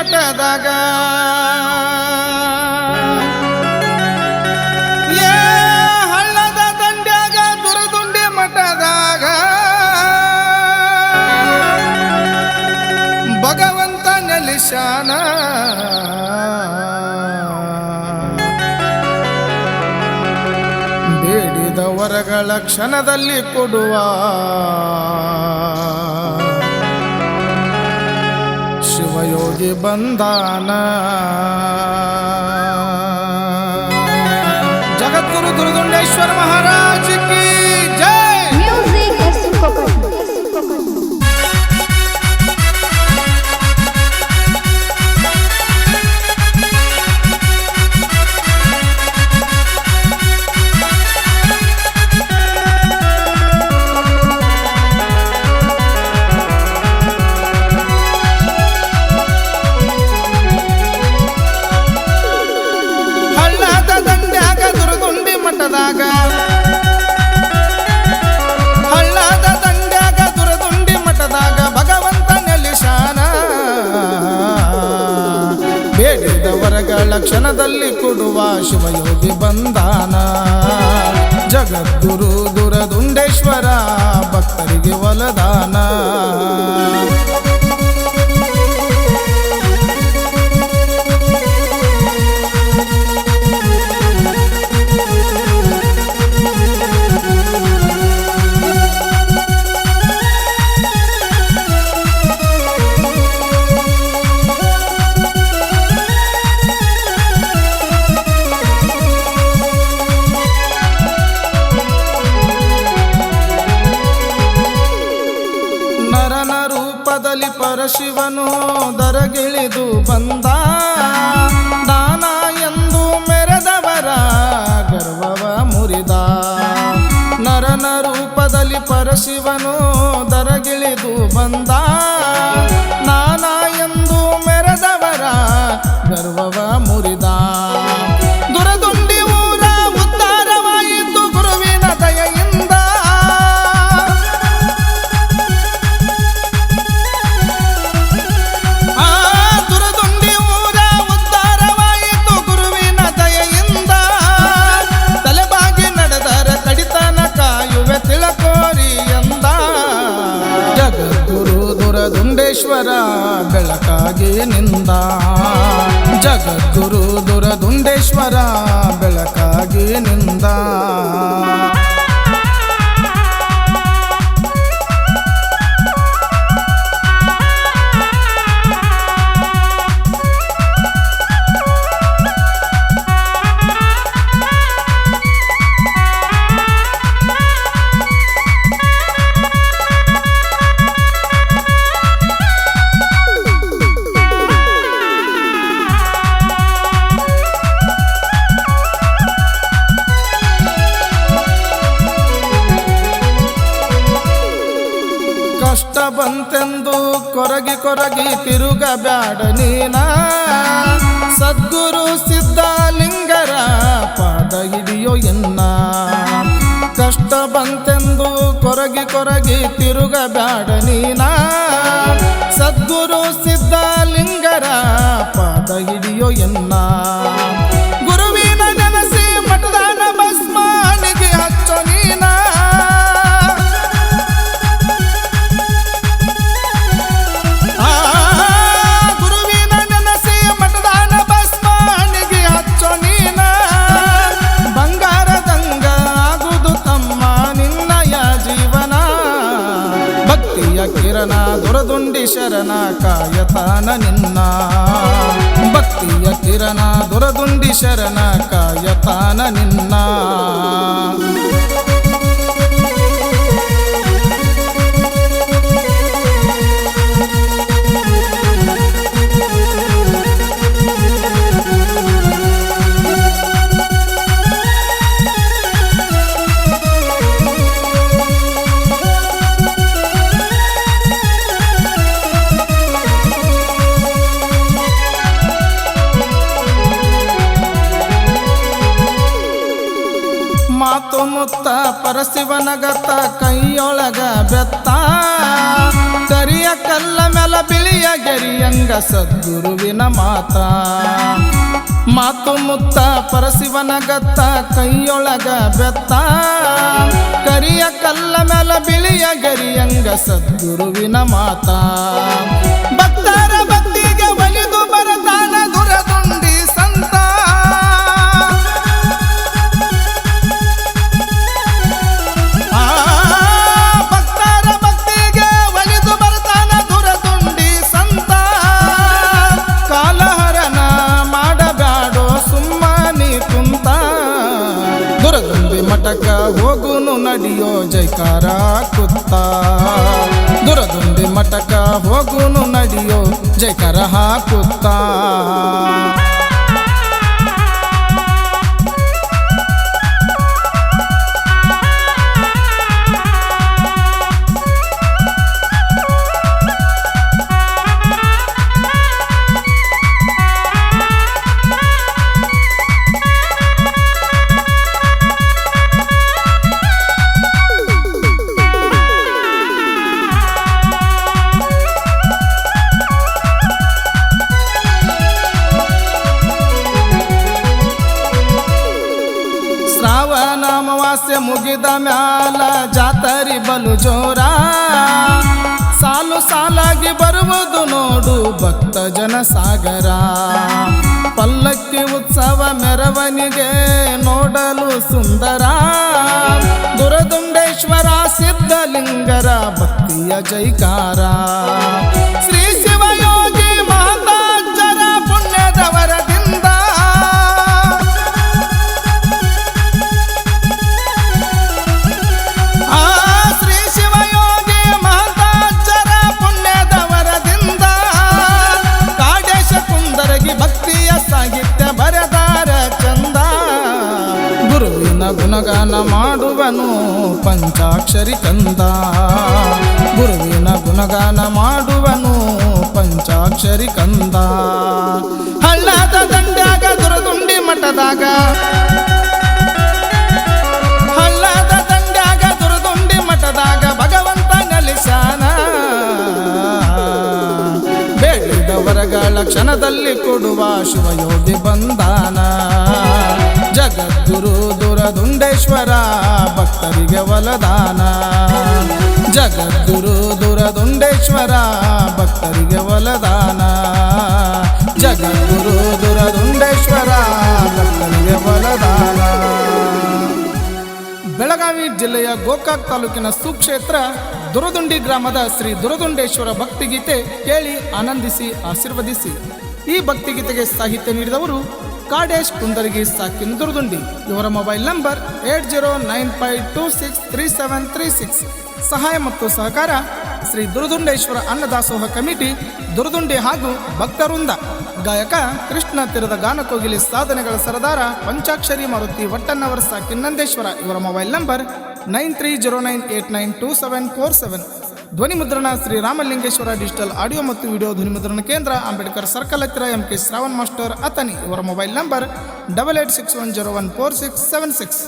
ಮಠದಾಗ. ಏ ಹಳ್ಳದ ದಂಡ್ಯಾಗ ದುರದುಂಡಿ ಮಠದಾಗ. ಭಗವಂತ ನೆಲಿಶಾನ ಬೇಡಿದ ವರಗಳ ಕ್ಷಣದಲ್ಲಿ ಕೊಡುವ. ಶಿವಯೋಗಿ ಬಂದಾನ ಜಗದ್ಗುರು ದುರ್ದುಂಡೇಶ್ವರ ಮಹಾರಾಜ್ ಕಿ ಜೈ ಕ್ಷಣದಲ್ಲಿ ಕೊಡುವ ಶಿವಯೋಗಿ ಬಂದಾನ. ಜಗದ್ಗುರು ದುರದುಂಡೇಶ್ವರ ಭಕ್ತರಿಗೆ ವಲದಾನ ರೂಪದಲ್ಲಿ ಪರಶಿವನು ದರಗಿಳಿದು ಬಂದ. ದಾನ ಎಂದು ಮೆರೆದವರ ಗರ್ವವ ಮುರಿದ. ನರನ ರೂಪದಲ್ಲಿ ಪರಶಿವನು ದರಗಿಳಿದು ಬಂದ. ನಾನ ದುರದುಂಡೇಶ್ವರ ಬೆಳಕಾಗಿ ನಿಂದ. ಬಂತೆಂದು ಕೊರಗಿ ಕೊರಗಿ ತಿರುಗಬ್ಯಾಡ ನೀನ. ಸದ್ಗುರು ಸಿದ್ಧಲಿಂಗರ ಪಾದ ಹಿಡಿಯೋ ಎನ್ನ. ಕಷ್ಟ ಬಂತೆಂದು ಕೊರಗಿ ಕೊರಗಿ ತಿರುಗಬ್ಯಾಡ ನೀನ. ಸದ್ಗುರು ಸಿದ್ಧಲಿಂಗರ ಪಾದ ಹಿಡಿಯೋ ಎನ್ನ. ದುರದುಂಡಿ ಶರಣ ಕಾಯತಾನ ನಿನ್ನ. ಭಕ್ತಿಯ ಕಿರಣ ದುರದುಂಡಿ ಶರಣ ಕಾಯತಾನ ನಿನ್ನ. ಮಾತು ಮುತ್ತ ಪರಶಿವನಗತ ಕೈಯೊಳಗ ಬೆತ್ತ. ಕರಿಯ ಕಲ್ಲ ಮೇಲ ಬಿಳಿಯ ಗೆರಿಯಂಗ ಸದ್ಗುರುವಿನ ಮಾತ. ಮಾತು ಮುತ್ತ ಪರಶಿವನಗತ್ತ ಕೈಯೊಳಗ ಬೆತ್ತ. ಕರಿಯ ಕಲ್ಲ ಮೇಲ ಬಿಳಿಯ ಗೆರಿಯಂಗ ಸದ್ಗುರುವಿನ ಮಾತ. ಭಕ್ತರ ದುರದುಂಡಿ ಮಠಕ ಹೋಗುನು ನಡಿಯೋ ಜೈಕಾರ ಕುತ್ತ. ದುರದುಂಡಿ ಮಠಕ ಹೋಗುನು ನಡಿಯೋ ಜೈಕಾರ ಹಾಕುತ್ತ ಮುಗಿದ ಮ್ಯಾಲ ಜಾತರಿ ಬಲು ಜೋರ. ಸಾಲು ಸಾಲಾಗಿ ಬರುವುದು ನೋಡು ಭಕ್ತ ಜನ ಸಾಗರ ಪಲ್ಲಕ್ಕಿ ಉತ್ಸವ ಮೆರವಣಿಗೆ ನೋಡಲು ಸುಂದರ. ದುರದುಂಡೇಶ್ವರ ಸಿದ್ಧಲಿಂಗರ ಭಕ್ತಿಯ ಜೈಕಾರ. ಗುಣಗಾನ ಮಾಡುವನು ಪಂಚಾಕ್ಷರಿ ಕಂದ. ಗುರುವಿನ ಗುಣಗಾನ ಮಾಡುವನು ಪಂಚಾಕ್ಷರಿ ಕಂದ. ಹಳ್ಳದ ದಂಡ್ಯಾಗ, ದುರದುಂಡಿ ಮಠದಾಗ. ಹಳ್ಳದ ದಂಡ್ಯಾಗ, ದುರದುಂಡಿ ಮಠದಾಗ ಭಗವಂತ ನಲಿಸಾನ ಬೇಡಿದವರಗಳ ಕ್ಷಣದಲ್ಲಿ ಕೊಡುವ ಶಿವಯೋಗಿ ಬಂದಾನ. ದುರದುಂಡೇಶ್ವರ, ಭಕ್ತರಿಗೆ ವಲದಾನ ಜಗದ್ಗುರು ದುರದುಂಡೇಶ್ವರ, ಭಕ್ತರಿಗೆ ವಲದಾನ ಜಗದ್ಗುರು ದುರದುಂಡೇಶ್ವರ, ಭಕ್ತರಿಗೆ ವಲದಾನ ಬೆಳಗಾವಿ ಜಿಲ್ಲೆಯ ಗೋಕಾಕ್ ತಾಲೂಕಿನ ಸುಕ್ಷೇತ್ರ, ದುರದುಂಡಿ ಗ್ರಾಮದ ಶ್ರೀ ದುರದುಂಡೇಶ್ವರ ಭಕ್ತಿಗೀತೆ ಕೇಳಿ ಆನಂದಿಸಿ, ಆಶೀರ್ವದಿಸಿ. ಈ ಭಕ್ತಿಗೀತೆಗೆ ಸಾಹಿತ್ಯ ನೀಡಿದವರು ಕಾಡೇಶ್ ಕುಂದರ್ಗಿ ಸಾಕಿನ ದುರ್ದುಂಡಿ. ಇವರ mobile number eight zero nine five two six three seven three six. ಸಹಾಯ ಮತ್ತು ಸಹಕಾರ ಶ್ರೀ ದುರ್ದುಂಡೇಶ್ವರ ಅನ್ನದಾಸೋಹ ಕಮಿಟಿ, ದುರ್ದುಂಡಿ ಹಾಗೂ ಭಕ್ತರುಂದ ಗಾಯಕ ಕೃಷ್ಣ ತೀರದ ಗಾನಕೋಗಿಲಿ ಸಾಧನೆಗಳ ಸರದಾರ ಪಂಚಾಕ್ಷರಿ ಮಾರುತಿ ವಟ್ಟಣ್ಣವರ ಸಾಕಿನ್ ನಂದೇಶ್ವರ. ಇವರ mobile number nine three zero nine eight nine two seven four seven. ಧ್ವನಿ ಮುದ್ರಣ ಶ್ರೀ ರಾಮಲಿಂಗೇಶ್ವರ ಡಿಜಿಟಲ್ ಆಡಿಯೋ ಮತ್ತು ವಿಡಿಯೋ ಧ್ವನಿಮುದ್ರಣ ಕೇಂದ್ರ, ಅಂಬೇಡ್ಕರ್ ಸರ್ಕಲ್ ಹತ್ತಿರ M K Shravan master Athani ಇವರ mobile number double eight six one zero one four six seven six